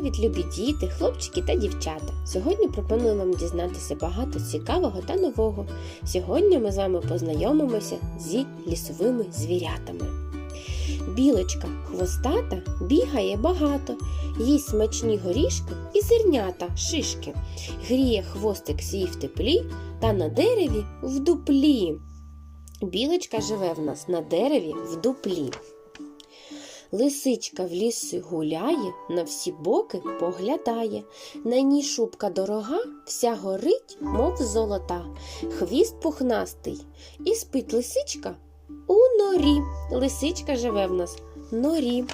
любі діти, хлопчики та дівчата! Сьогодні пропоную вам дізнатися багато цікавого та нового. Сьогодні ми з вами познайомимося зі лісовими звірятами. Білочка хвостата бігає багато, їсть смачні горішки і зернята, шишки, гріє хвостик свій в теплі та на дереві в дуплі. Білочка живе в нас на дереві в дуплі. Лисичка в лісі гуляє, на всі боки поглядає. На ній шубка дорога, вся горить, мов золота, хвіст пухнастий, і спить лисичка у норі. Лисичка живе в нас норі.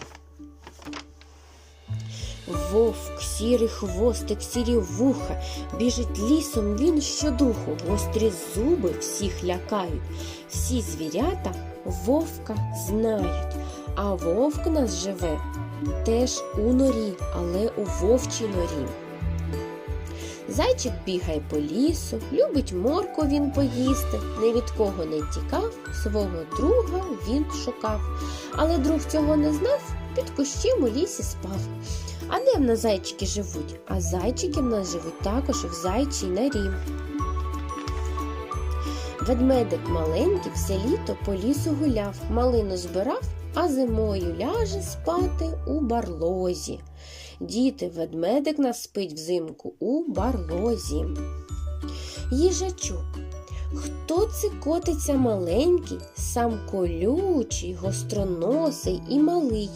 Вовк, сірий хвостик, сірі вуха, біжить лісом він щодуху, гострі зуби всіх лякають. Всі звірята вовка знають, а вовк нас живе теж у норі, але у вовчій норі. Зайчик бігає по лісу, любить морку він поїсти, ні від кого не тікав, свого друга він шукав. Але друг цього не знав, під кущем у лісі спав. А де в нас зайчики живуть? А зайчики в нас живуть також в зайчій норі. Ведмедик маленький все літо по лісу гуляв, малину збирав, а зимою ляже спати у барлозі. Діти, ведмедик нас спить взимку у барлозі. Їжачок. Хто це котиться маленький, сам колючий, гостроносий і малий,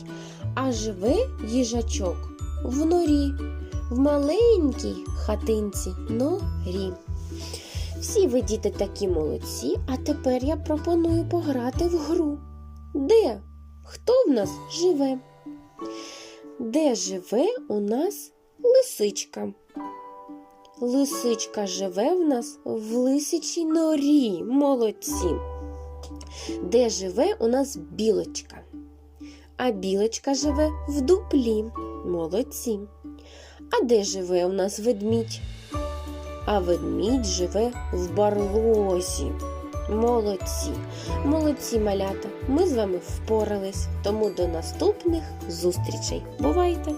а живе їжачок в норі, в маленькій хатинці норі. Всі ви діти такі молодці, а тепер я пропоную пограти в гру. Де? Хто в нас живе? Де живе у нас лисичка? Лисичка живе в нас в лисичій норі, молодці. Де живе у нас білочка? А білочка живе в дуплі, молодці. А де живе у нас ведмідь? А ведмідь живе в барлозі. Молодці, молодці малята. Ми з вами впорались, тому до наступних зустрічей. Бувайте!